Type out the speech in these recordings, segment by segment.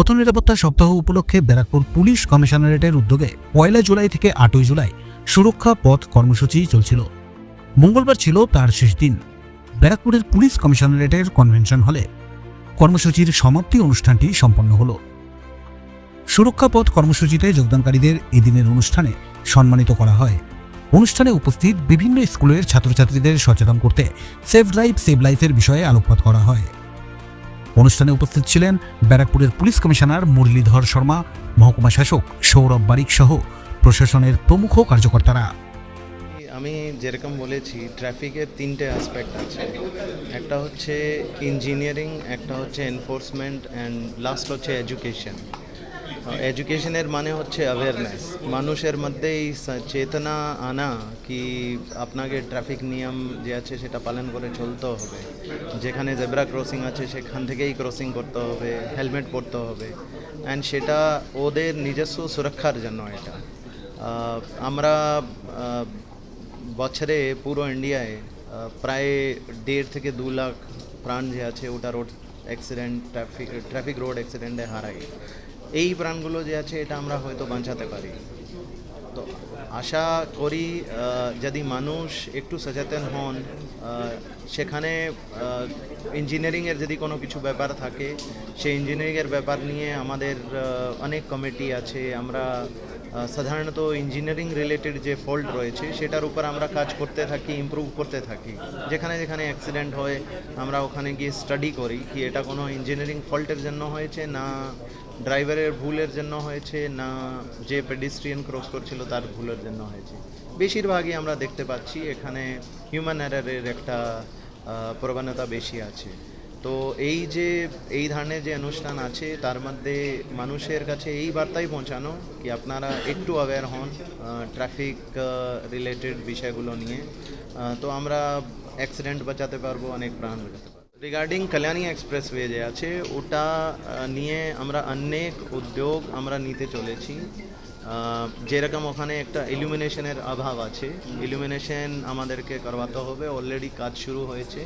পথ নিরাপত্তা সপ্তাহ উপলক্ষে ব্যারাকপুর পুলিশ কমিশনারেটের উদ্যোগে পয়লা জুলাই থেকে আটই জুলাই সুরক্ষা পথ কর্মসূচি চলছিল। মঙ্গলবার ছিল তার শেষ দিন। ব্যারাকপুরের পুলিশ কমিশনারেটের কনভেনশন হলে কর্মসূচির সমাপ্তি অনুষ্ঠানটি সম্পন্ন হলো। সুরক্ষা পথ কর্মসূচিতে যোগদানকারীদের এদিনের অনুষ্ঠানে সম্মানিত করা হয়। অনুষ্ঠানে উপস্থিত বিভিন্ন স্কুলের ছাত্রছাত্রীদের সচেতন করতে সেভ লাইফ সেভ লাইফের বিষয়ে আলোকপাত করা হয়। অনুষ্ঠানে উপস্থিত ছিলেন ব্যারাকপুরের পুলিশ কমিশনার মুরলীধর শর্মা, মহকুমা শাসক সৌরভ বারিক সহ প্রশাসনের প্রমুখ কার্যকর্তারা। আমি যেরকম বলেছি, ট্রাফিকের তিনটে অ্যাসপেক্ট আছে। একটা হচ্ছে ইঞ্জিনিয়ারিং একটা হচ্ছে এনফোর্সমেন্ট অ্যান্ড লাস্ট হচ্ছে এডুকেশন এডুকেশনের মানে হচ্ছে অ্যাওয়ারনেস মানুষের মধ্যে এই চেতনা আনা কি আপনাকে ট্রাফিক নিয়ম যে আছে সেটা পালন করে চলতে হবে। যেখানে জেব্রা ক্রসিং আছে সেখান থেকেই ক্রসিং করতে হবে হেলমেট পরতে হবে। অ্যান্ড সেটা ওদের নিজস্ব সুরক্ষার জন্য এটা। আমরা বছরে পুরো ইন্ডিয়ায় প্রায় দেড় থেকে দু লাখ প্রাণ যে আছে ওটা road accident traffic traffic road অ্যাক্সিডেন্টে হারায়। এই প্রাণগুলো যে আছে, এটা আমরা হয়তো বাঁচাতে পারি। তো আশা করি যদি মানুষ একটু সচেতন হন সেখানে ইঞ্জিনিয়ারিংয়ের যদি কোনো কিছু ব্যাপার থাকে, সেই ইঞ্জিনিয়ারিংয়ের ব্যাপার নিয়ে আমাদের অনেক কমিটি আছে। আমরা সাধারণত ইঞ্জিনিয়ারিং রিলেটেড যে ফল্ট রয়েছে, সেটার উপর আমরা কাজ করতে থাকি ইমপ্রুভ করতে থাকি। যেখানে যেখানে অ্যাক্সিডেন্ট হয়, আমরা ওখানে গিয়ে স্টাডি করি কি এটা কোনো ইঞ্জিনিয়ারিং ফল্টের জন্য হয়েছে না ড্রাইভারের ভুলের জন্য হয়েছে, না যে পেডিস্ট্রিয়ান ক্রস করছিল তার ভুলের জন্য হয়েছে। বেশিরভাগই আমরা দেখতে পাচ্ছি, এখানে হিউম্যান এরারের একটা প্রবণতা বেশি আছে। তো এই যে, এই ধরনের যে অনুষ্ঠান আছে, তার মধ্যে মানুষের কাছে এই বার্তাই পৌঁছানো কি আপনারা একটু অ্যাওয়্যার হন ট্রাফিক রিলেটেড বিষয়গুলো নিয়ে। তো আমরা অ্যাক্সিডেন্ট বাঁচাতে পারব, অনেক প্রাণ বাঁচাতে পারব। রিগার্ডিং কল্যাণী এক্সপ্রেসওয়ে যে আছে, ওটা নিয়ে আমরা অনেক উদ্যোগ আমরা নিতে চলেছি। যেরকম ওখানে একটা ইলুমিনেশনের অভাব আছে ইলুমিনেশন আমাদেরকে করবাতে হবে। অলরেডি কাজ শুরু হয়েছে।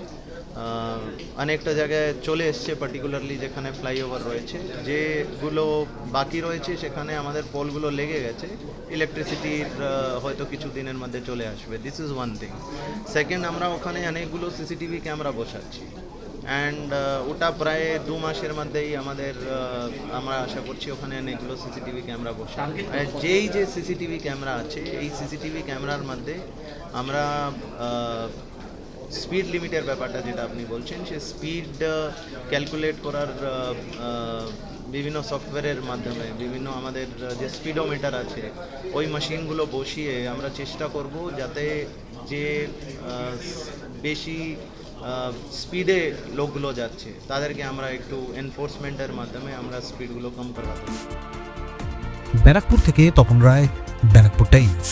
অনেকটা জায়গায় চলে এসছে পার্টিকুলারলি যেখানে ফ্লাইওভার রয়েছে। যেগুলো বাকি রয়েছে, সেখানে আমাদের পোলগুলো লেগে গেছে। ইলেকট্রিসিটির হয়তো কিছু দিনের মধ্যে চলে আসবে। This is one thing second আমরা ওখানে অনেকগুলো সিসিটিভি ক্যামেরা বসাচ্ছি। অ্যান্ড ওটা প্রায় দু মাসের মধ্যেই আমাদের আমরা আশা করছি ওখানে অনেকগুলো সিসিটিভি ক্যামেরা বসে। আর যেই যে সিসিটিভি ক্যামেরা আছে এই সিসিটিভি ক্যামেরার মধ্যে আমরা স্পিড লিমিটের ব্যাপারটা যেটা আপনি বলছেন সে স্পিড ক্যালকুলেট করার বিভিন্ন সফটওয়্যারের মাধ্যমে বিভিন্ন আমাদের যে স্পিডোমিটার আছে ওই মেশিনগুলো বসিয়ে আমরা চেষ্টা করব যাতে যে বেশি স্পিডে লোকগুলো যাচ্ছে। তাদেরকে আমরা একটু এনফোর্সমেন্টের মাধ্যমে আমরা স্পিডগুলো কম করাতে ব্যারাকপুর থেকে তপন রায়, ব্যারাকপুর টাইমস।